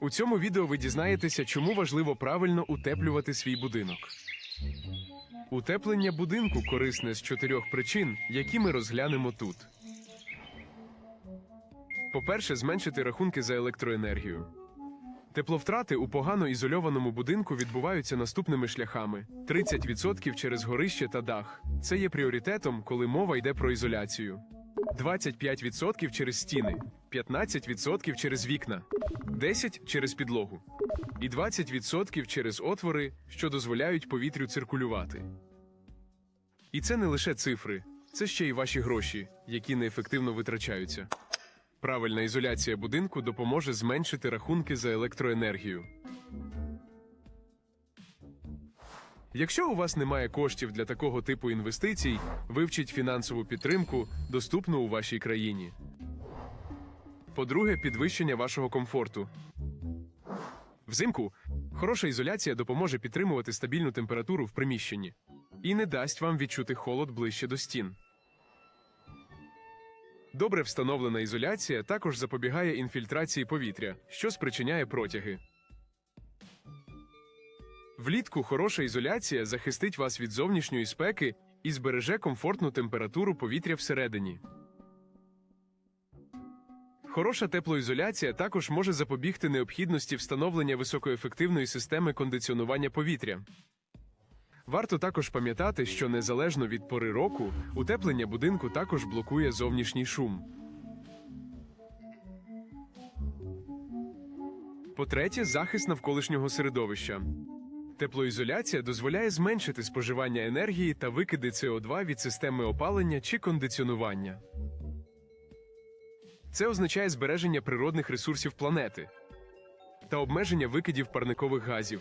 У цьому відео ви дізнаєтеся, чому важливо правильно утеплювати свій будинок. Утеплення будинку корисне з чотирьох причин, які ми розглянемо тут. По-перше, зменшити рахунки за електроенергію. Тепловтрати у погано ізольованому будинку відбуваються наступними шляхами: 30% через горище та дах. Це є пріоритетом, коли мова йде про ізоляцію. 25% через стіни, 15% через вікна, 10% через підлогу і 20% через отвори, що дозволяють повітрю циркулювати. І це не лише цифри, це ще й ваші гроші, які неефективно витрачаються. Правильна ізоляція будинку допоможе зменшити рахунки за електроенергію. Якщо у вас немає коштів для такого типу інвестицій, вивчіть фінансову підтримку, доступну у вашій країні. По-друге, підвищення вашого комфорту. Взимку хороша ізоляція допоможе підтримувати стабільну температуру в приміщенні і не дасть вам відчути холод ближче до стін. Добре встановлена ізоляція також запобігає інфільтрації повітря, що спричиняє протяги. Влітку хороша ізоляція захистить вас від зовнішньої спеки і збереже комфортну температуру повітря всередині. Хороша теплоізоляція також може запобігти необхідності встановлення високоефективної системи кондиціонування повітря. Варто також пам'ятати, що незалежно від пори року, утеплення будинку також блокує зовнішній шум. По-третє, захист навколишнього середовища. Теплоізоляція дозволяє зменшити споживання енергії та викиди СО2 від системи опалення чи кондиціонування. Це означає збереження природних ресурсів планети та обмеження викидів парникових газів.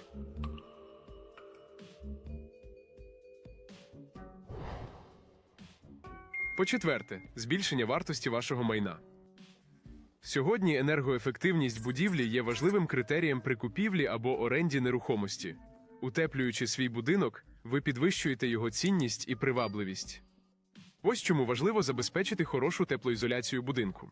По-четверте, збільшення вартості вашого майна. Сьогодні енергоефективність будівлі є важливим критерієм при купівлі або оренді нерухомості. Утеплюючи свій будинок, ви підвищуєте його цінність і привабливість. Ось чому важливо забезпечити хорошу теплоізоляцію будинку.